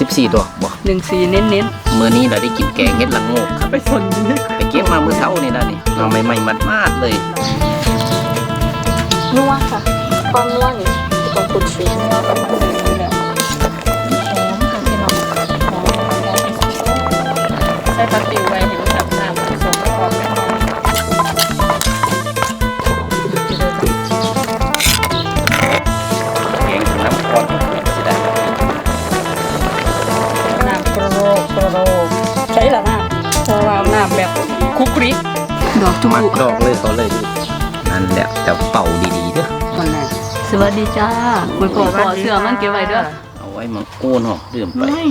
สิบสี่ดอกบ่หนึ่งสีเน้นเน้นเมื่อนี้เราได้กินแกงเห็ดละโงกครับๆไปสนนี่ไปเก็บมาเมื่อเช้านี่นะนี่เอาใหม่ๆมัดๆเลยนัวค่ะความนัวนี่ต้องขุดสีใส่ปลาติ๋ว คุกริกดอกจุมัดบุดอกเลยเขาเลยดูนั่นแหละแต่เป่าดีๆเด้อคนแรกสวัสดีจ้าคุยขอขอเสื้อมันเก็บไว้เด้อเอาไว้มังโก้นหอดื่มไปเฮ้ย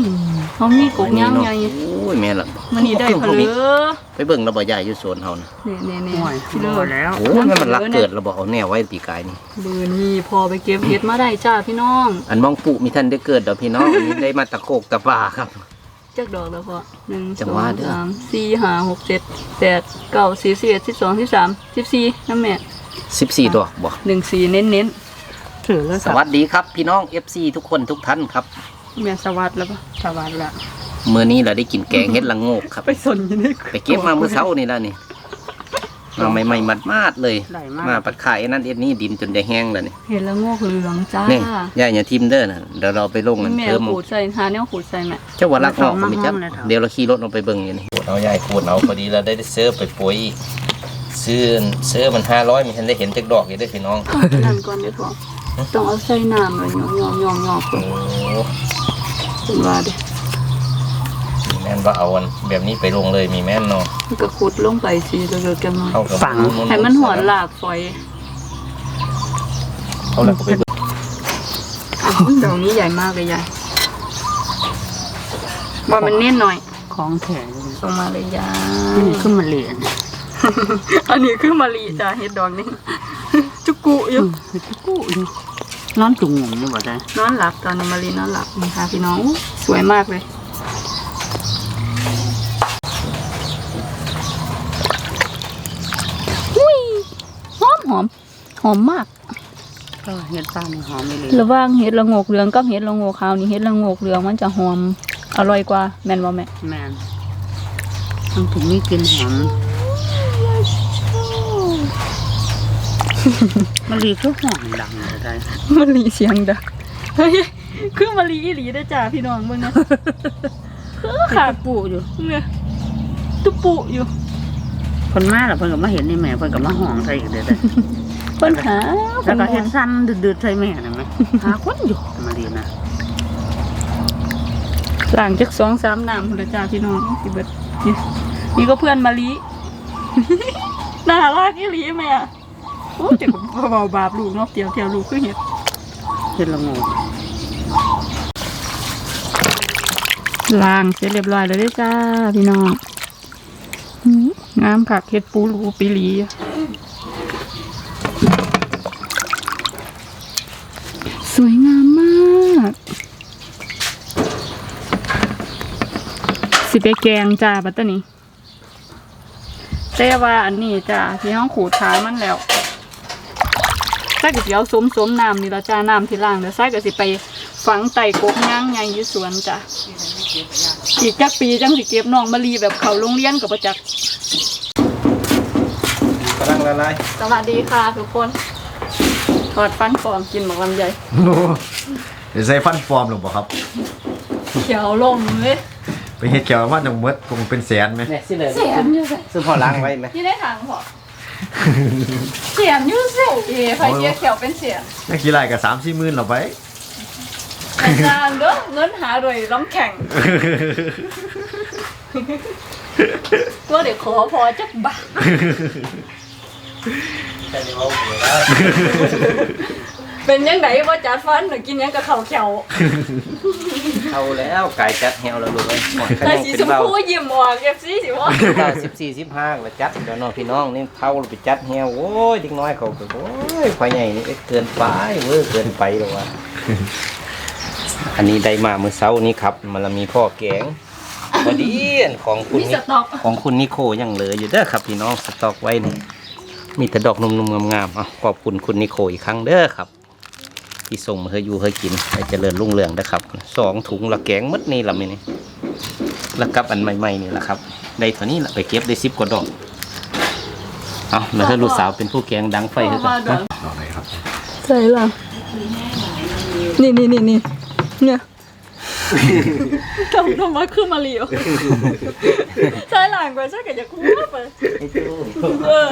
เขามีกกย่างไงโอ้ยแม่ละมันนี่ได้ผลือไปเบิ่งระบ่ใหญ่อยู่โซนเฮานะนี่นี่นี่ห่วยพี่เลิพอศแล้วโอ้ยแม่มันรักเกิดระบ่เอาแนวไว้ปีกายนี่บือนี่พอไปเก็บเห็ดมาได้จ้าพี่น้อง อันมองปุมีท่านได้เกิดดอกพี่น้องอันนี้ได้มาตะโกกตะปาครับ จักดอกแล้วพอหนึ่งจัสงองหวะเด้อ สามสี่ห้าหกเจ็ดแปดเก้าสี่สิบเอ็ดสิบสองสิบสามสิบสี่น้ำแม่14ดอกบ่หนึ่งสี่เน้นเน้นถือแล้วสวัสดีครับพี่น้อง FC ทุกคนทุกท่านครับๆแม่สวัสดแล้วปะสวัสดละ เมื่อนี้เราได้กินแกงเห็ดละโงกครับ ไปสนอยังไงไปเก็บมาเมื่อเช้านี่แล้วนี่ มาใหม่ๆมัดๆเลย ได้มาก มาปัดขายไอ้นั่นเอ็ดนี่ดินจนได้แห้งแล้วนี่เห็ดละโงกเหลืองจ้านี่ย่าอย่าทิมเด้อนะเดี๋ยวเราไปลงกันแม่เพิ่มขูดใส่หาแนวขูดใส่แม่เจ้าวัลักออกก็มีจักเดี๋ยวเราขี่รถลงไปเบิ่งอยู่นี่ขูดเอายายขูดเอาพอดีเราได้เสื้อไปปุ๋ยซื้อเสื้อมันห้าร้อยมีทันได้เห็นจักดอกอยู่เด้วยพี่น้องต้องเอานั่นก่อนเด้อพอต้องเอาใส่น้ำเลยยองยองยองยองโอ้เป็นว่าเด้ มีแม่นว่าเอาอันแบบนี้ไปลงเลยมีแม่นเนาะมันก็ขุดลงไปสิเดี๋ยวๆกันมาเข้ากับฝัง ให้มันหอนหลากฝอยเขาแล้วก็ไปเบิ่งดอกนี้ใหญ่มากเลยยายว่ามันเน้นหน่อย ของแข็งส่งมาเลยยานี่ขึ้นมาเหรียญอันนี้คือมะลิจ้าเห็ดดอกนี้จุกุอยู่เฮ้ยกู้ดิร้อนจุงหงนี่บ่ได้นอนหลับตอนนี้มะลินอนหลับนี่ค่ะพี่น้องอู้สวยมากเลย หอมหอม หอมมากก็เห็ดป้านี่หอมไม่เลยระหว่างเห็ดละโงกเหลืองกับเห็ดละโงกขาวนี่เห็ดละโงกเหลืองมันจะหอมอร่อยกว่าแม่นบ่แม่แมนมันถึงมีกลิ่นหอมมันรีคือหอมดังเลยได้มะลิเสียงดังเฮ้ยคือมะลิอีหลีได้อจ้าพี่น้องเบิ่งนะคือขาดปูอยู่เนี่ยตุปุอยู่ คนมาแล้วเพิ่นก็มาเห็นนี่แม่เพิ่นก็มาห้องใส่อีกเด้อเด้อเพิ่นหาแล้วก็เห็ดสั้นดืดๆใส่แม่นะไหมหาคนอยู่มาดีนะหลังจากสองสามน้ำพุ่นละจ้าพี่น้องสิเบิดนี่นี่ก็เพื่อนมะลิ น่ารักอีหลีแม่โอ้ยจะก็เบาๆบาปลูกเนาะเตียวเตียวลูกคือเห็ดเห็ดละโงกล้างเสร็จเรียบร้อยแล้วเด้อจ้าพี่น้องหือ งามคักเห็ดปูรูปีหลีสวยงามมาก สิไปแกงจ้าบัตตานีแต่ว่าอันนี้จ้าที่ห้องขูดขามันแล้วใส่กะสิเอาสมสมๆน้ำนี่ละจ้าน้ำที่ล่างเดี๋ยวใส่กะสิไปฝังไต่กกย่างใหญ่อยู่สวนจ้าอีกจักปีจังสิเก็บน้องมะลีแบบเขาโรงเรียนกับประจักษ์ งละลายสวัสดีค่ะทุกคน ถอดฟันปลอมกินหมกลำไยเดี๋ยวใส่ฟันฟอร์มหรือเปล่าครับ เขียวลมเลยไปเฮ็ดเกี่ยวว่าจังเมดคงเป็นแสนไหมแม่สิเลยเสียนอยู่สิซื้อพอล้างไว้ไหมที่ได้ถางพอเสียนอยู่สิเอ๋ไฟเกียเขียวเป็นเสียนนักกีฬากับสามสี่หมื่นเราไปอาจารย์เด้อเงินหาโดยล้ำแข่งตัวเด็กขอพอจักบาท แต่เดี๋ยวเอาหัวแล้วเป็นยังไงว่าจัดฟันหรือกินยังกับเขาวเขียวเอาแล้วไก่จัดแฮวแล้วลูกเอ้ยหมดขแต่นมสีเป็ชนมเบาพูยิ้มออกเอฟซีสิวะเก้าสิบสี่สิบห้าแล้วจัดเดี๋ยวน้องพี่น้องนี่เท่าเราไปจัดแฮวโอ้ยเด็กน้อยเขาก็โอ้ยควายใหญ่นี่เกินไปเว้ยเกินไปหรอกวะอันนี้ได้มาเมื่อเช้านี้ครับ มันละมีพ่อแกงพอดีอันของคุณมีนี่สต็อกของคุณนิโคยังเหลืออยู่เด้อครับพี่น้องสต็อกไว้นี่ มีแต่ดอกนุ่มๆงามๆอะขอบคุณคุณนิโคอีกครั้งเด้อครับ ที่ส่งมาให้อยู่ให้กินให้เจริญรุ่งเรืองนะครับสองถุงละแกงหมดนี่ละมื้อนี้แล้วกับอันใหม่ๆนี่แหละครับได้เท่านี้ละไปเก็บได้10กว่าดอกเอาแล้วถ้าลูกสาวเป็นผู้แกงดังไฟคือกันดอกไหนครับใส่ละนี่นี่นี่นี่เนี่ย ทำทำมาขึ้นมาเลียวใช่หลังไปใช่กับจะคู่ไปเออ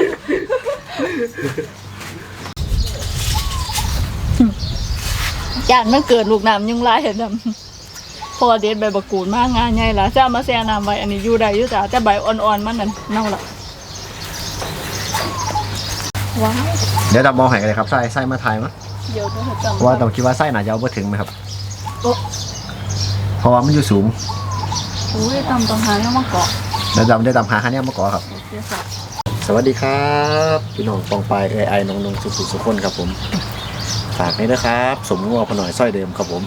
จานมันเกิดลูกน้ำยุ่งไรเห็นดำพอเด็ดใบบักกูดมากงานใหญ่ละจะเอามาแช่น้ำไว้อันนี้อยู่ได้อยู่จ้ะแต่ใบอ่อนๆมันนั่นเน่าละว้าวเดี๋ยวดำมองให้กันเลยครับไส้ไส้มาทายมั้ยเดี๋ยวต้องจำเพราะว่าดำคิดว่าไส้น่าจะเอาไปถึงไหมครับโอ้ เพราะว่ามันอยู่สูงโอ้ยตำตำหาแล้วมาเกาะแล้วดำได้ดำหาคันนี้มาก่อนครับ เดี๋ยวสับสวัสดีครับพี่น้องปองปลายเอไอน้องนงสุขสุขสุขคนครับผมฝากนี้นะครับ สมงัวพอหน่อยสร้อยเดิมครับผม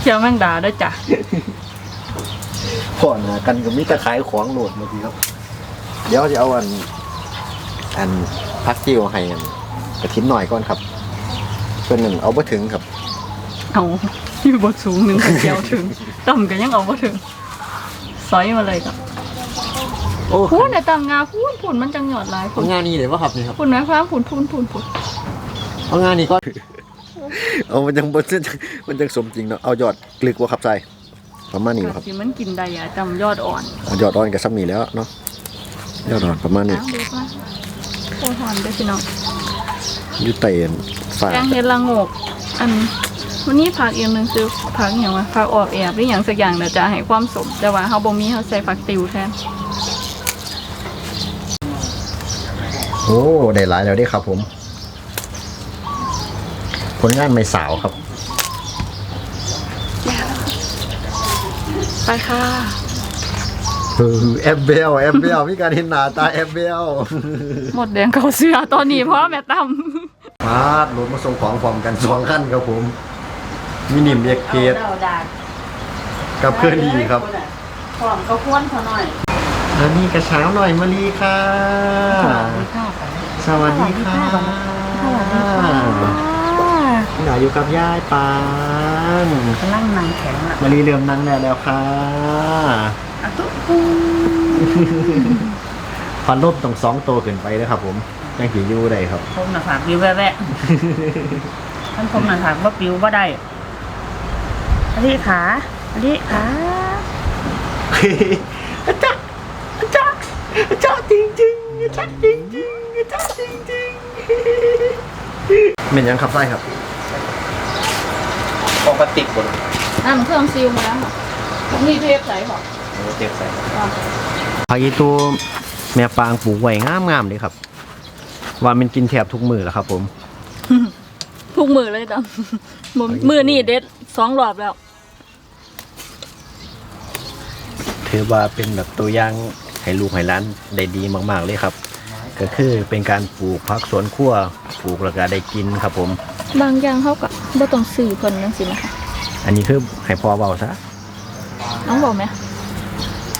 เคี่ยวแมงดาด้วยจ้ะพ่อนะกันกับมิตรขายของโหลดเมื่อกี้ครับ เดี๋ยวจะเอาอัน อันพักกิ้วให้อันกระทิ้นหน่อยก่อนครับเพื่อนหนึ่งเอาไปถึงครับ เอา อยู่บนสูงหนึ่งก็เคี่ยวถึงต่ำก็ยังเอาไ่ถึงซอยมาเลยกับโอ้พูนในตำงาพูนพูนมันจังหยอดหลายพูเอานงานนี้เลยว่าครับนี่ครับพูนไหมพร้ามพูนพูนพูนพูนเอางานนี้ก็เอามันยังมันยังมันยังสมจริงเนาะเอายอดกลึกว่าครับใจประมาณนี้ครับที่มันกินได้อะจำยอดอ่อนเอายอดอ่อนกับซ้ำนี่แล้วเนาะยอดอ่อนประมาณนี้น้ำดูป่ะโคตรหอนด้วยพี่น้องอยูเตนฝากแกงเห็ดละโงกอัน วันนี้ผักอีกหนึ่งคือผักอย่างว่าผักออกแอบหรืออย่างสักอย่างเดี๋ยวจะให้ความสมแต่ว่าเขาบ่มีเขาใส่ผักติวแทนโอ้ได้หลายแล้วเด้ครับผม ผลงานไม่สาวครับ ไปค่ะเออแอบเบลแอบเบลมีการเห็นหน้าตาแอบเบลหมดแดงเขาเสือตอนนี้เพราะแม่ตั้มมาดรถมาส่งของพร้อมกันสองขั้นครับผม มินิมเบียกเกตเอาดาดกับเพื่อนดีครับพร้อมก็ควรเขาหน่อยอันนี้กระเช้าหน่อยมารีค่ะข้าวไปสวัสดีค่ะหน่อยอยู่กับยายปานกำลังนั่งแข็งอะมารีเริ่มนั่งแล้วแล้วค่ะอะตุ๊กพันลบต้องสองโตวขึ้นไปเลยครับผมยังขี่อยู่ได้ครับผมหน้าผากปิวแวะๆท่านผมหน้าผากว่าปิวว่าได้ อันนี้ขาอันนี้ขาอาจารย์อาจารย์อาจารย์จริงจริงๆอาจารย์จริงจริงๆอาจารย์จริงจริงๆเป็นยังครับไส้ครับพอพลาสติกบนน้ำเครื่องซีลมาแล้วค่ะมีเทปใส่ค่ะโอ้เทปใส่ผักอีตัวแม่ปางปลูกไว้งามงามๆเลยครับ ว่ามันกินแทบทุกมือแล้วครับ ผม ทุกมือเลยตั้มมือมือนี่เด็ดสองรอบแล้ว ถือว่าเป็นแบบตัวอย่างให้ลูกให้หล้านได้ดีมากๆเลยครับ ก็คือเป็นการปลูกผักสวนครัวปลูกแล้วก็ได้กินครับผม บางอย่างเขาก็บ่ต้องสื่อเพิ่นจังซี่นะคะอันนี้คือให้พ่อเบาซะน้องบอกไหม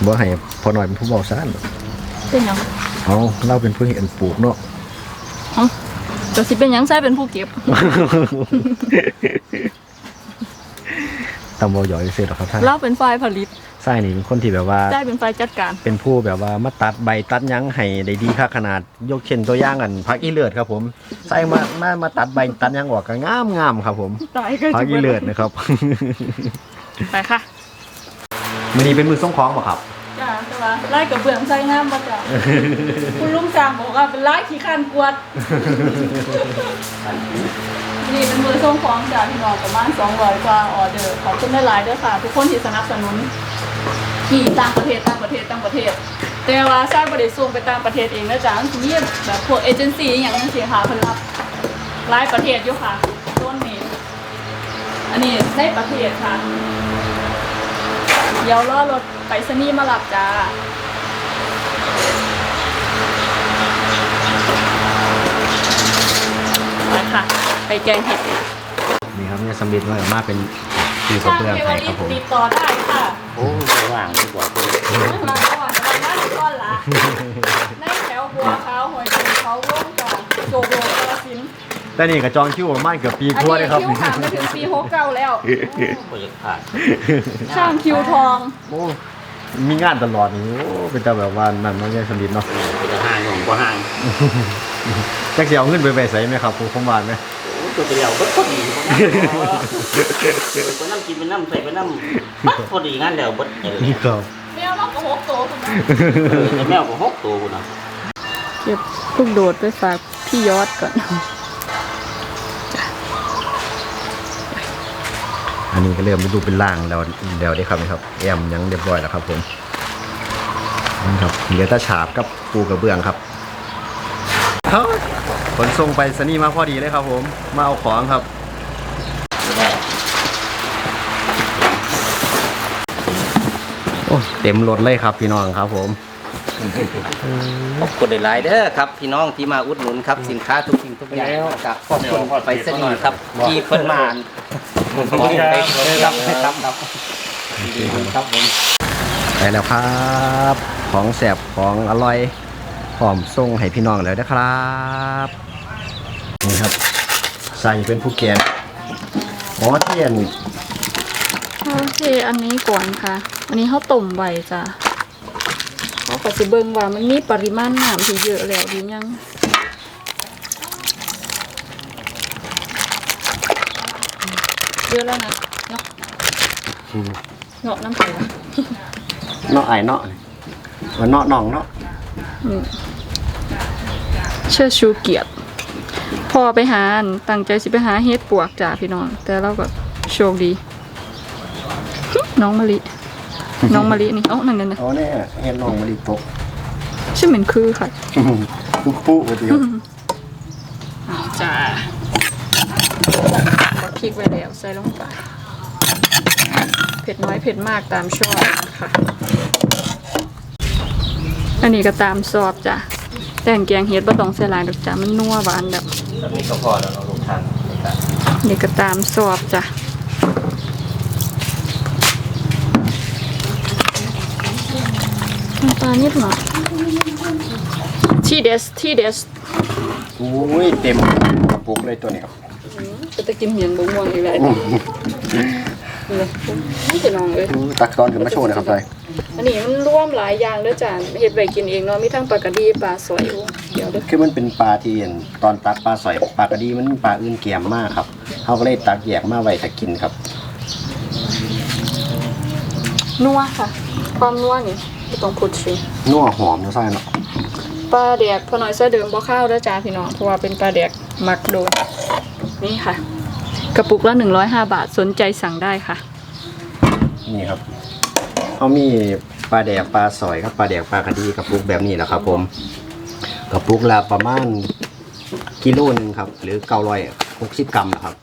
บ่ให้พ่อหน่อยเป็นผู้เบาซะเป็นหยังเอาเราเป็นผู้เห็นปลูกเนาะเอ้าก็สิเป็นหยังใส่เป็นผู้เก็บตำบลหยอยเสร็จหรอกครับท่านเราเป็นฝ่ายผลิต ไส้นี่เป็นคนที่แบบว่า ได้เป็นฝ่ายจัดการ เป็นผู้แบบว่ามาตัดใบตัดหยั้งให้ได้ดีค่าขนาดยกเช่นตัวอย่างอันพักอีเลือดครับผมใส่มามามาตัดใบตัดหยั้งออกก็งามงามๆครับ ผมตายก็พักอีเลือดนะครับ ไปค่ะมันนี้เป็นมือส่งของป่ะครับจ้าแต่ว่าไล่กับเบื้องใส่งามบ่จ้าคุณลุงจางบอกว่าเป็นไล่ขี้คันกวดนี่เป็นมือส่งของจากพี่น้องประมาณ200กว่าออเดอร์ขอบคุณหลายๆด้วยค่ะ ทุกคนที่สนับสนุน ที่ต่างประเทศต่างประเทศต่างประเทศ แต่ว่าสร้างประเด็ส่งไปต่างประเทศเองนะจ๊ะทีนี้แบบพวกเอเจนซี่อหย่างนี้สิค่ะเพิ่นรับหลายประเทศอยู่ค่ะต้นนี้อันนี้ในประเทศค่ะ เดี๋ยวรอรถไปสนีย์มารับจ้าไปค่ะ ไปแกงเห็ดนี่ครับเนี่ยสำเร็จมามาเป็นปีกระช่างเบื้องเทวไทยริครับตผมติดต่อได้ค่ะ โอ้ว่างดีกว่ามาก่อนวันนั้นก่อนละในแถวบัวขาวหอยโขงเขาวงก่อนโจโบกาลสินแต่นี่ก็จองคิวประมาณเกือบปีอันกว่านี้เลยครับ คิวห่างไปถึงปีหกเก้าแล้วบ่อยากขาดช่างคิวทองโอ้มีงานตลอดนี่โอ้เป็นแต่แบบว่านั่นน้องแย่สนิทเนาะจะห่างของบ่ห่างจักสิเอาเงินไปไปใส่ไหมครับผมผมว่าไหม ตัวเดียวก็พอดีเป็นน้ำกินเป็นน้ำใส่เป็นน้ำปั๊บพอดีงานแล้วบิดเออนี่ครับแมวเราก็หกตัวคุณนะแมวก็หกตัวพุ่นะเก็บลูกโดดไปฝากพี่ยอดก่อนอันนี้ก็เริ่มไปดูเป็นล่างแล้วแล้วได้ครับนี่ครับแอมยังเรียบร้อยแล้วครับผมนี่ครับเหลือแต่ฉาบกับปูกระเบื้องครับ นส่งไปสนี่มาพอดีเลยครับผม มาเอาของครับโอ้เต็มรถเลยครับพี่น้องครับผมขอบคุณหลายๆเด้อครับ พี่น้องที่มาอุดหนุนครับสินค้าทุกสิ่งทุกอย่างกับขอบคุณไปสนีย์ครับที่เพิ่นมาขอบคุณไปครับครับครับดีๆครับผมไปแล้วครับ ของแสบของอร่อยพร้อมส่งให้พี่น้องแล้วนะครับ นี่ครับ ใส่เป็นผู้แกงอ๋อเทียนโอเคอันนี้ก่อนค่ะ อันนี้เขาต้มไว้จ้ะเขาก็จะเบิ่งว่ามันมีปริมาณน้ำที่เยอะแล้วหรือยังเยอะแล้วนะเนาะเนาะน้ำใสละเนาะไอายเนาะว่าเนาะน้องเนาะอืมเชื่อชูเกียรติ พอไปหาอั่นตั้งใจสิไปหาเฮ็ดปวกจ้ะพี่น้อง แต่เราก็โชคดี น้องมะลิ น้องมะลินี่เอ้านั่นนั่นนะอ๋อเนี่ยเห็นน้องมะลิตกชื่อเหมือนคือค่ะปุ๊บปุ๊บเดียวจ้าก็พริกไว้แล้วใส่ลงไปเผ็ดน้อยเผ็ดมากตามชอบนะคะอันนี้ก็ตามชอบจ้ะ แต่งแกงเฮ็ดบ่ต้องใส่หลายดอกจ้ะมันนัวหวานแบบแบบนี้ก็พอแล้วเราลงทางในการนี่ก็ตามชอบจ้ะน้ำตาลนิดหน่อยที่เดสที่เดสโอ้ยเต็มกระปุกเลยตัวนี้ครับจะตะกินเหียงบงม่วงอีกแล้วนี่เลยนี่จะน้องเลยตักตอนขึ้นมาโชว์หนะครับเลย อันนี้มันร่วมหลายอย่างเด้อจ้ะเฮ็ดไว้กินเองเนาะมีทั้งปลากระดีปลาสอยโอ้เดี๋ยวเด้อคือมันเป็นปลาที่เห็นตอนตักปลาสอยปลากระดีมันปลาอื่นเกียมมากครับเขาก็เลยตักแยกมาไว้ถ้ากินครับ นัวค่ะ ความนัวนี่บ่ต้องพูดสินัวหอมนะใช่เนาะปลาแดกพอน้อยเสื้อเดิมบ่ข้าวเด้อจ้าพี่น้องเพราะว่าเป็นปลาแดกมักโดนนี่ค่ะ กระปุกละ105 บาทสนใจสั่งได้ค่ะ นี่ครับ เขามีปลาแดกปลาสอยครับปลาแดกปลากระดีกระปุกแบบนี้แหละครับผมกระปุกละประมาณกิโลหนึงครับ หรือเก้าร้อยหกสิบกรัมนะครับ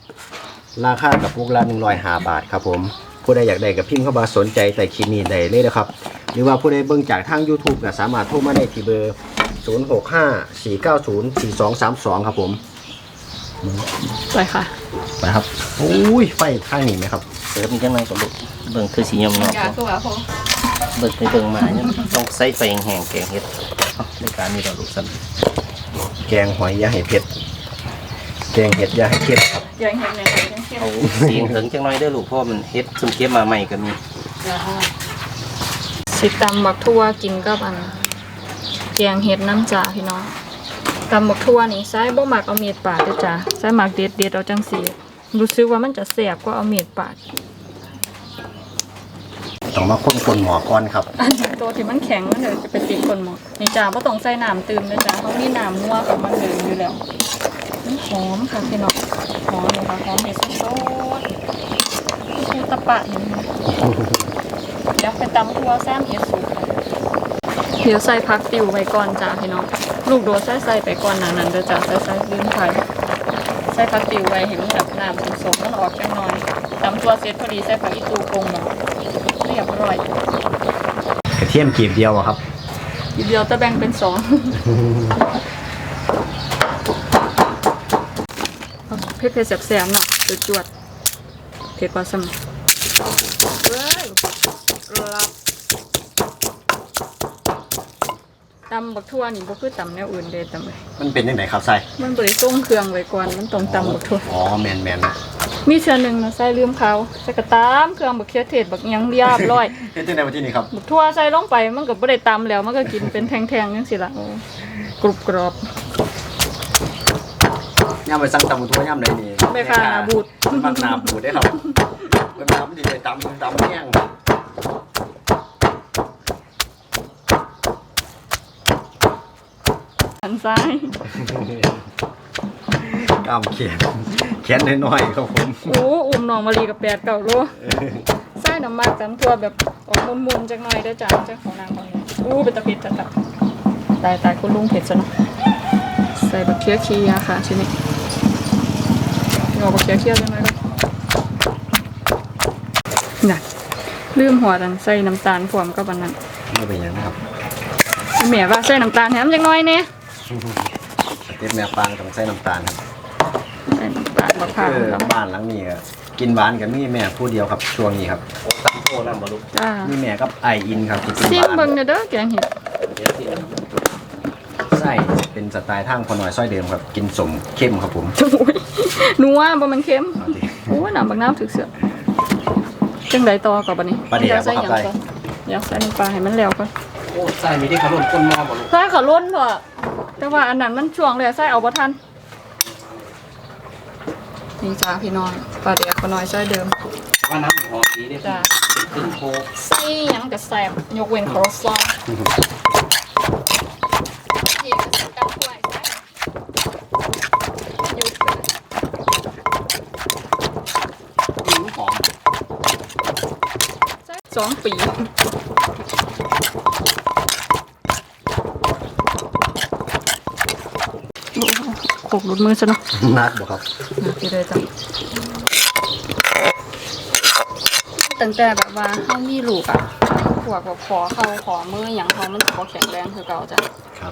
ราคากระปุกละหนึ่งร้อยห้าบาทครับผมผู้ใดอยากได้กับพิมพ์เข้ามาสนใจแต่คลิปนี้ได้เลยนะครับ หรือว่าผู้ใดเบิ่งจากทาง YouTube ก็สามารถโทรมาได้ที่เบอร์ 0 6 5 4 9 0 4 2 3 2 ครับผมไปค่ะ ไปครับ อุ้ย ไฟข้างนี้ไหมครับ เสริมจังไรก็ลูก เบิ่งคือสียมเนาะอยากตัวพอเบิ่งไปเบิ่งมาเนี่ยต้องใส่ไฟแห้งๆแกงเห็ดเอาในการนี้เราลูกสั่นแกงหอยยาให้เผ็ดแกงเห็ดยาให้เผ็ดครับยังเห็นแนวยังเข้มเอาสีถึงจังน้อยเด้อลูกเพราะมันเฮ็ดซุ่มเก็บมาใหม่ก็มีสิตำบักทั่วกินกับอันแกงเห็ดน้ำจ่าพี่น้องตำบักทั่วนี่ใช้บ่มักเอาเมีดปาดเด้อจ้าใช้หมักเด็ดเด็ดๆเอาจังสีรู้สึกว่ามันจะแสบกว่าเอาเมีดปาด ต้องมาค้นคนหมอก่อนครับ อันตัวที่มันแข็งมันเดี๋ยวจะไปติดคนหมดนี่จ้าบ่ต้องใส่น้ำตื่มนะจ้าเขาะมีน้ำนัวกับมันเดิมอยู่แล้วมันหอมค่ะพี่น้องหอมเลยค่ะหอมเห็ดสดๆคือตะปะเห็นไหมเดี๋ยวไปตำทัวแซมเห็ดสุกเดี๋ยวใส่พักติวไว้ก่อนจ้าพี่น้องลูกโดดใส่ใส่ไปก่อนหนานั้นเดี๋ยวจ้าใส่ใส่ลืมไข่ใส่พักติวไว้เห็นมันแบบน้ำสมๆมันออกจังหน่อยตำตัวเสร็จพอดีใส่ผักอีตูปรุงหมอ เรียบร้อยกระเทียมกีบเดียวอะครับอีเดียวจะแบ่งเป็นสองเผ็ดเผ็ดๆแสบๆหน่อยจวดๆเผ็ดกว่าสมเว้ยรับตำบักทั่วนี่บ่คือตำแนวอื่นเด้ตำเลยมันเป็นยังไงครับใส่มันบ่ได้ต้มเครื่องไว้ก่อนมันต้องตำบักทั่วอ๋อแมนแมนนะ มีเชือหนึงนะใส่ลืมเขาใส่กระตามเครื่องบักเขือเทศบักหยังเรียบร้อย เฮ็ดจังได๋วันที่นี่ครับบักทั่วใส่ลงไปมันก็บ่ได้ตำแล้วมันก็กินเป็นแท่งๆจังซี่ล่ะกรุบกรอบ ย่ามไปสั่งตำบักทั่วย่ามใดนี่แม่ค้าหน้าบูด มันหน้าบูดได้ครับเวลามันสิได้ตำตำแห้งหันซ้าย กล้ามเขียนเขียนน้อยๆครับผมโอ้อุ้มน้องมะลีกับแปดเก่าโลใส่น้ำมากตำทั่วแบบออกมุนๆจักหน่อยเด้อจ้าเจ้าของนางของนี้อู้เป็นตะเผ็ดจัดๆตายตายคุณลุงเผ็ดซะเนาะใส่บักเขือเคียค่ะชิ้นนี้เอาบักเขือเคียจังหน่อยก็น่ะลืมหัวดันใส่น้ำตาลพร้อมกับอันนั้นไม่เป็นหยังนะครับแม่ว่าใส่น้ำตาลแถมจังหน่อยเนี่ยเก็บแม่ปางต้องใส่น้ำตาลครับใส่ น้ำตาลมะพร้าวคือครับบ้านหลังนี้ก็กินหวานกันมีแม่ผู้เดียวครับช่วงนี้ครับตำโทนำบ่ลูกจ้ามีแม่กับไออินครับที่กินซิมหวานเบิ่งเด้อเด้อแกงเห็ดเดี๋ยวสิไส้เป็นสไตล์ทางพอหน่อยซอยเดิมครับ กินสมเข้มครับผมโอ้ยนัวบ่มันเค็มเอาดิ โอ้ยน้ำบักน้ำถึกเสือจังไดต่อกับบัดนี้ปลาเดี๋ยวอยากใส่หยังบ่ครับก่อนอยากใส่น้ำปลาให้มันแล้วก่อนโอ้ใส่มีได้ขลุ่นก้นหม้อบ่ลูกใส่ขอล้นพอแต่ว่าอันนั้นมันช่วงเลยใส่เอาบ่ทัน นี่จ้าพี่น้องปลาเดี๋ยวขอน้อยใส่เดิม ว่าน้ำหอมดีเด้จ้าเป็นครึ่งโคกใส่หยังก็แซ่บยกเว้นคอร์ซองนี่ก็สกัดกล้วยใส่หยุดเลยอืมหอม สองปี โขกหลุดมือซะเนาะนักบ่ครับนะพี่เลยจ้ะตั้งแต่แบบว่าเขามีลูกอะพวกแบบขอเขาขอมืออย่างเขามันจะขอแข็งแรงคือเก่าจ้ะครับ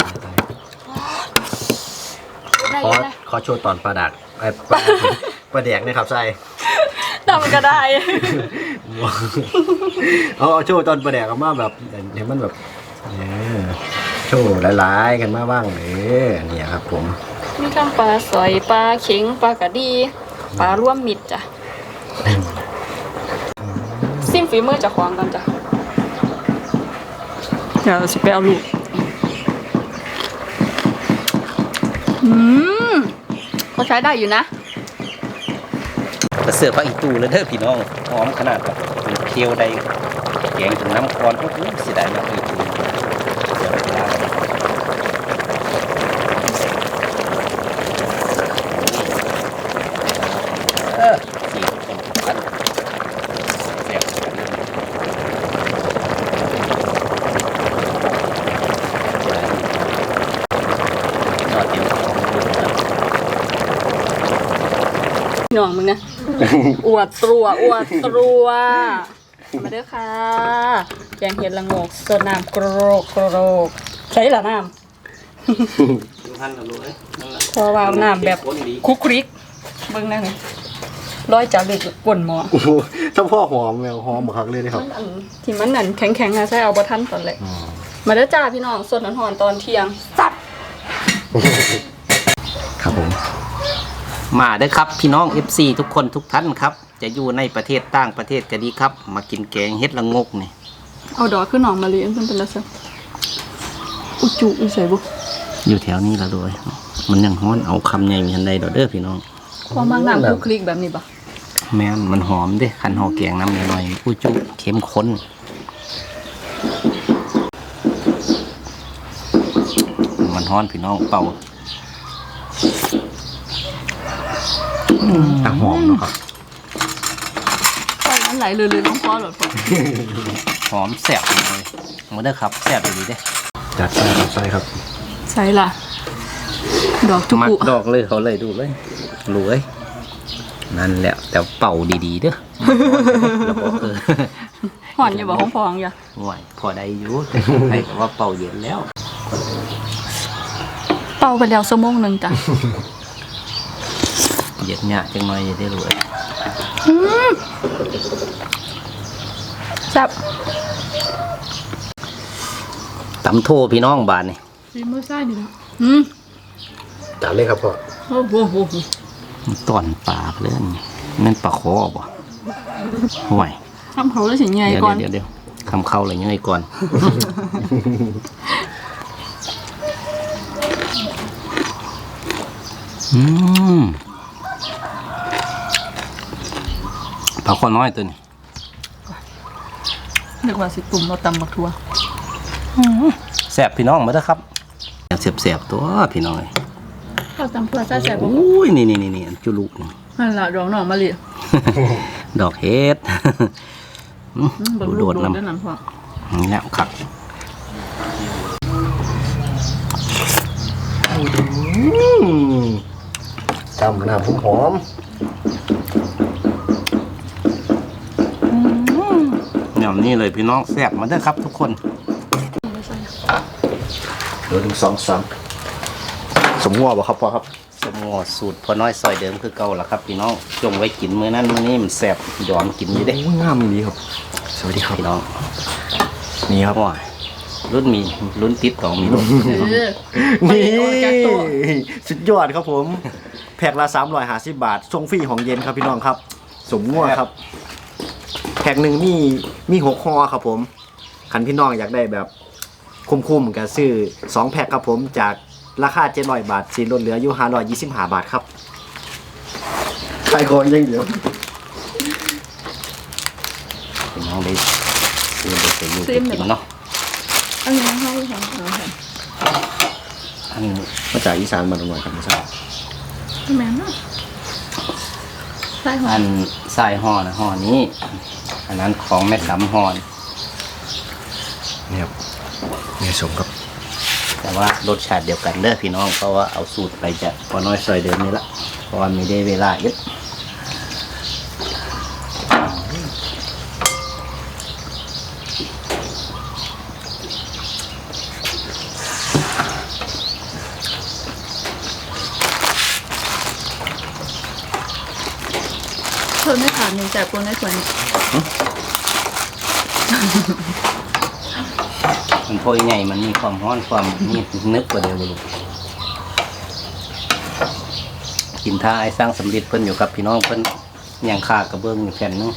ได้ขอขอโชว์ตอนปลาดักไอ้ปลาปลาแดกนะครับใส่ทำก็ได้เอาเอาโชว์ตอนปลาแดกออกมาแบบเห็นมันแบบเออโชว์หลายๆกันมาบ้างเออเนี่ยครับผม มีทั้งปลาสอยปลาเข็งปลากระดีปลาร่วมมิดจ้ะซิมฝีมือเจะควงกันจ้ะเดี๋ยวสิไปเอาลูกอืมเขาใช้ได้อยู่นะกระเสือพระอีตูเลยเด้อพี่น้องหอมขนาดแบบเคี่ยวได้แกงถึงน้ำคอนโอ้โหเสียดายมากเลยตูเดี๋ยวเวลาเออสี่คนทุกท่านแซ่บกันเลยยอดเต็มของเลยนะ ห น่องมึงนะ อวดตรัวอวดตรัวมาเด้อค่ะแกงเห็ดละโงกสดน้ำโกรกโกรกใช่ละน้ทุกท่านเรารู้เลยนั่นแหละำเพราะว่าน้ำแบบคุกคริกเบิ่งนั่นไงร้อยจานเล็กป่นหมอโอ้โหถ้าพ่อหอมแมวหอมบักคักเลยนะครับมันอันที่มันนั่นแข็งๆนะใช่เอาบะทันตอนแรกมาเด้อจ้าพี่น้องสดหอนๆตอนเที่ยงสับครับผม มาเด้อครับ พี่น้อง FC ทุกคนทุกท่านครับ จะอยู่ในประเทศต่างประเทศก็ดีครับ มากินแกงเฮ็ดละงกนี่เอาดอกขึ้นหนองมาเลี้ยงเพิ่นเป็นละซะอุจุอุใส่บุอยู่แถวนี้แล้วด้วยมันยังฮ้อนเอาคำใหญ่มีทันใดดอกเด้อพี่น้องความบางน้ำคุกคริกแบบนี้ปะแม่นมันหอมเด้คันห่อแกงน้ำหน่อยๆผู้จุเข้มข้นมันฮ้อนพี่น้องเป่า แต่หอมเนาะครับตอนนั้นไหลเลยๆลงคอหลดพอหอมแซ่บเลยมาเด้อครับแซ่บดีเด้จัดใส่ครับ ใส่ครับใส่ล่ะดอกจุมักกุดอกเลยเขาเลยดูเลยรู้เลยนั่นแหละแต่เป่าดีๆเด้อแล้วบอกเออหอนอย่าบอกห้องพองอย่าห่วยพอได้อยู่แต่ให้ว่าเป่าเย็นแล้ว เป่าไปแล้วชั่วโมงหนึ่งจ้ะ เย็นเนี่ยจังหน่อยจะได้รวยแซ่บตำโทพี่น้องบานนี่ฝีมือไส้นี่นะอืมจานเลยครับพ่อโอ้โหโหโหมันตอนปลาเล่นนั่นปลาคอบ่ห่วยทำเขาแล้วสิใหญ่เดี๋ยวก่อนเดี๋ยวเดี๋ยวคำเข้าอะไรเงี้ยก่อนอืม ปลาคอน้อยตัวนี้นึกว่าสิตุ่มเราตำบักทัวแสบพี่น้องมาเด้อครับเสียบเสียบๆตัวพี่น้องเอ้ยเราตำเพื่อใส่ใส่บ่อุ้ยนี่นี่นี่นี่อันจุลุนี่นั่นล่ะดอกหน่อมะลิดอกเฮ็ดอืมอืมเบิ่งดูลูโดกดโดดน้ำด้วยนั่นพ่อนี่แหละครับจำน้ำหอม เนี่ยนี่เลยพี่น้องแซ่บมาเด้อครับทุกคนเดี๋ยวหนึ่งสองสามสมงัวบ่ครับพ่อครับ สมงอสูตรพอน้อยซอยเดิมคือเก่าละครับพี่น้องจงไว้กินมื้อนั้นมื้อนี้มันแซ่บยอมกินอยู่เด้โอ้ยงามดีครับ สวัสดีครับพี่น้องนี่ครับว้ายรุ่นมีรุ่นติดต่อมีรุ่นเออนี่ไปออกจากตัวสุดยอดครับผม แพ็คละ350บาทส่งฟรีของเย็นครับพี่น้องครับ สมงัวครับแพ็คหนึ่งมีมีหกห่อครับผมคันพี่น้องอยากได้แบบคุ้มๆก็ซื้อสองแพ็คครับผมจากราคา700บาทสีลดเหลืออยู่525บาทครับขายของอยังเดียวพี่น้องได้ซื้อได้ไปอยู่ไปกินเนาะเอาอย่างให้ค่ะเอาค่ะอันนี้มาจากอีสานมาหน่อยครับไม่ทราบแม่นเนาะใส่หออัมนทรายห่อนะห่อนี้ อันนั้นของแม่ดำห่อนนี่ครับนี่สมกับ แต่ว่ารสชาติเดียวกันเด้อพี่น้องเพราะว่าเอาสูตรไปจากพอน้อยซอยเดิมนี่ละเพราะว่ามีได้เวลาเยอะเพิ่มไม่ขาดหนึ่งแต่คนในส่วน พอยใหญ่มันมีความร้อนความนี่นึกกว่าเดียวลูกกินท่าไอ้สร้างสำลิดเพิ่นอยู่กับพี่น้องเพิ่นยังขากระเบื้องอยู่แผ่นนึง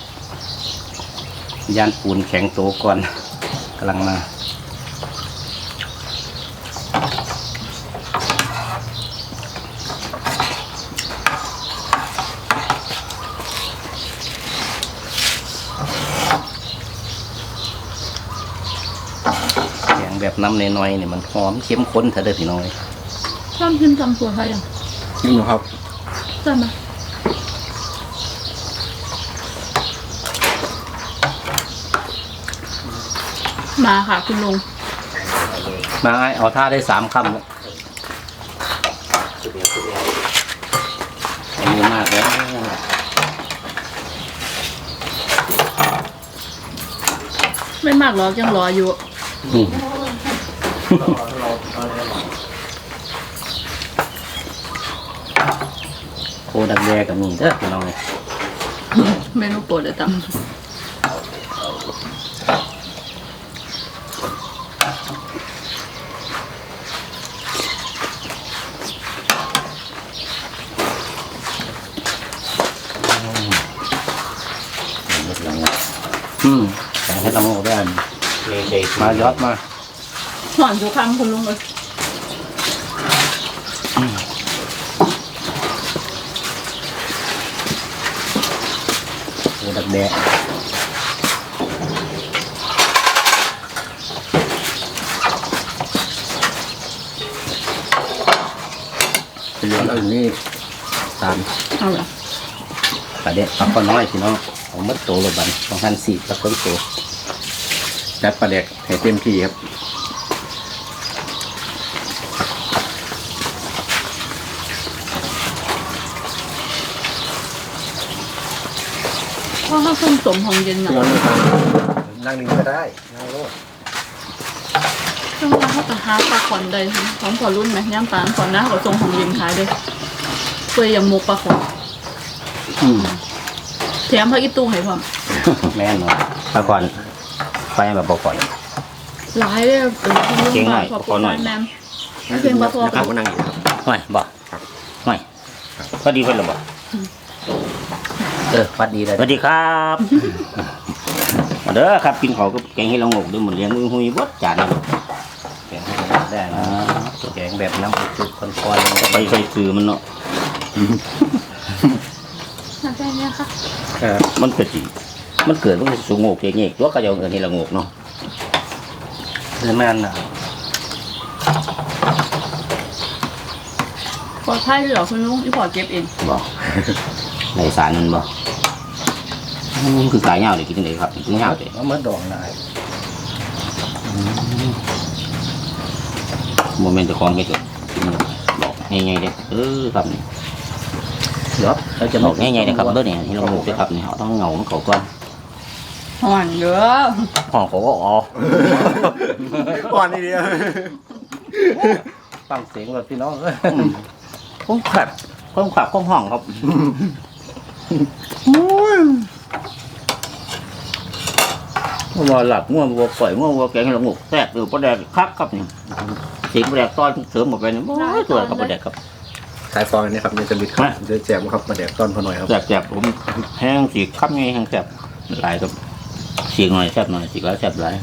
ยานปูนแข็งโตก่อนกำลังมา แกงแบบน้ำน้อยๆเนี่ยมันหอมเข้มข้นเถอะเด้อพี่น้องเอ้ยชอบชิมตำตัวใครยังนี่ครับใช่ไหมมาค่ะคุณลุง มาไอ้เอาท่าได้สามคำแล้วอันนี้มากแล้วไม่มากหรอกยังรออยู่ อืม โคดักแดกับมีเด้อพี่น้องเอ้ยเมนูโปรดเลยตำอืมแต่ให้ต้องเอาได้อันมายอดมา หอนทุกคำคุณลุงเลย โคดัก แดกเหลืออันนี้ตามเอาละปลาเด็ดปลาข้อน้อยพี่น้องเอามัดโตเลยบันสองพันสี่ปลาต้นโตจัดปลาแดกให้เต็มที่ครับ เพราะเขาส้มสมของเย็นอย่างนั่งนี่ก็ได้นั่งโลดช่วงว่าเขาจะหาปลาขอนได้ของขอรุ่นไหมย่างปลาขอนนะเขาส่งของเย็นขายเลยเพื่ออย่างหมกปลาขอนอืมแถมพระอีตู้ให้พร้อมแม่นเนาะปลาก่อนไปแบบปลาก่อน หลายเลยเออคุณลุงเก่งหน่อยขอบขคุอณหน่อย แม่เพียงปลาทัวนะครับมานั่งอยู่ครับ ห่วยบ่ครับ ห่วยพอดีเพิ่นละบ่ เออฟัดดีเลยสวัสดีครับมาเด้อครับกินข้าวกับแกงเห็ดละโงกเด้วยหมดเลี้ยงมือหุยบดจานนี้แกงให้ได้นะแกงแบบน้ำจุกคอนๆไปใส่ซื้อมันเนาะน้ำแดงเนี่ยค่ะมันเกิดสิมันเกิดมันสูงโงกเงี้ยตัวก็จะเอาเงินเห็ดละโงกเนาะคือแม่นน่ะปลอดภัยเลยเหรอคุณลุงอีพอเก็บเองบ่ ในสารมันบ่อืมคือกายเงาเลยกินจังไดครับกินเงาเลยเอามาดองได้โมเมนต์เจะคลองเฮ็ดก็กินบอกง่ายๆเด้อเออครับนี่เดี๋ยวเราจะบอกง่ายๆนะครับเด้อเนี่ยเห็ดละโงกเด้อครับนี่เอาต้องเงามันเขาก่อนห่อนเยอะห้องเขาก็อ๋อก่อนนี่เดียวฟังเสียงก่อนพี่น้องเอ้ยคงขัดคงขับคงห้องครับ งัวหลับงัววัวปล่อยงัววัวแกงให้ละงกแซ่บเออประแดกคักครับนี่สีประแดกต้อนเสริมหมดไปนี่โอ้ยตัวครับประแดกครับขายฟองนี่ครับเนี่ยจะบิดครับมาเดี๋ยวแจมครับมาแดกต้นพอหน่อยครับแซ่บแซ่บผมแห้งสีคับไงแห้งแซ่บหลายครับสีหน่อยแซ่บหน่อยสีแล้วแซ่บหลาย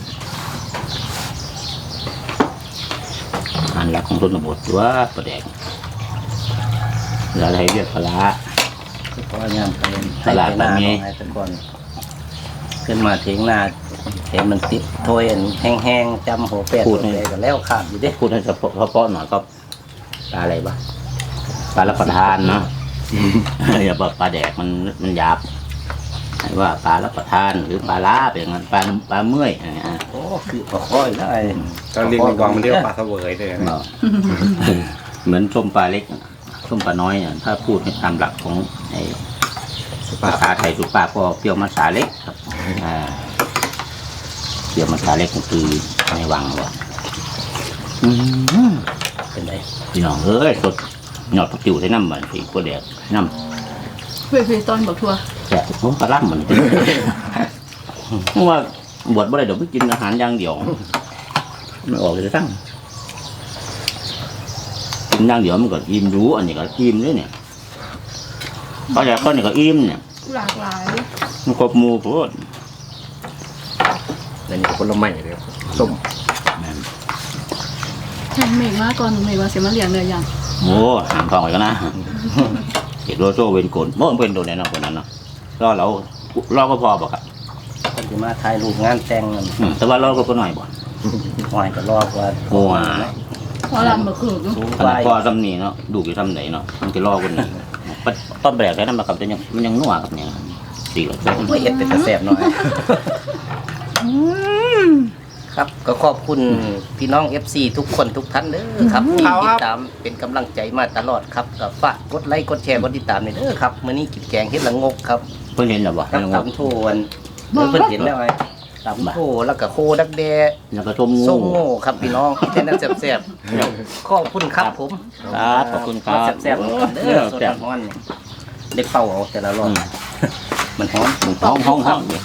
อันหลักของต้นบทว่าประแดกแล้วให้เรียกปลาร้า เพราะว่างานไปตลาดแบบนี้ ให้แต่ก่อนขึ้นมาเถียงนาเห็นมันติดถ้วยอันแห้งๆจำหัวแปดหัวแปดก็แล้วขาดอยู่เด้พูดให้เฉพาะเฉพาะหน่อยก็ปลาอะไรบ้างปลารับประทานเนาะ อย่าบอกปลาแดกมันมันหยาบให้ว่าปลารับประทานหรือปลาล้าเป็นอย่างนั้นปลาปลาเมื่อยอะไรอย่างเงี้ยโอ้คือปลาค่อยแล้วไอ้ตอนเรียกในกองมันเรียกว่าปลาเสวยเลยนะบอกเหมือนส้มปลาเล็ก ส้มปลาน้อยเนี่ยถ้าพูดให้ตามหลักของไอ้ภาษาไทยสุภาพก็เปรี้ยวมาสาเล็กครับอ่าเปรี้ยวมาสาเล็กก็คือในวังว่าอืมเป็นไงพี่น้องเอ้ยสดหยอดผักติ๋วใส่น้ำมันสีกัวแดกน้ำเพื่อคือตอนบอกทัวแซ่บผมปลาล่ำมันเพราะว่าบวชบ่ได้เดี๋ยวไปกินอาหารอย่างเดียวไม่ออกเลยตั้ง กินอย่างเดียวมันก็อิ่มรู้อันนี้ก็อิ่มเลยเนี่ยก็อยากก็นี่ก็อิ่มเนี่ยหลากหลาย มันครบหมูโพดอันนี้ผลไม้เลยครับส้มแข่งเมฆมากก่อนเมฆว่าเสียมาเลี้ยงเลยยังโอ้ห่างทองไว้กันนะเด็กโรโซเวนโกนโม่เป็นโดนแน่นอนคนนั้นเนาะรอเรารอก็พอบ่ครับคนที่มาถ่ายรูปงานแต่งนั่นอืมแต่ว่ารอก็ก็หน่อยบ่หอยก็รอบว่าโอ้ยเพราะลำมาคือสูงอันไปนั้นพอทำนี่เนาะดูอยู่ทำไหนเนาะมันจะรอคนนี้ปัดต้นแบกแค่นั้นมาครับแต่ยังมันยังนัวครับเนี่ยสี่กับเส้นเพื่อเห็ดเป็นกระแสบหน่อย ครับก็ขอบคุณพี่น้อง FC ทุกคนทุกท่านเด้อครับที่ติดตามเป็นกำลังใจมาตลอดครับก็ฝากกดไลค์กดแชร์กดติดตามหน่อยเด้อครับมื้อนี้กินแกงเฮ็ดละงกครับเพิ่งเห็นหรอวะกับแล้วตำโทนเออเพิ่นเห็นแล้วไอ้ตำโทแล้วก็โคดักแดก็ชมงูส้มโง่ครับพี่น้องแค่นั้นแซ่บๆขอบคุณครับผมครับขอบคุณครับแซ่บๆเด้อสดร้อนๆได้เป่าเอาแต่ละรอบมันหอมห้องห้องห้องเนี่ย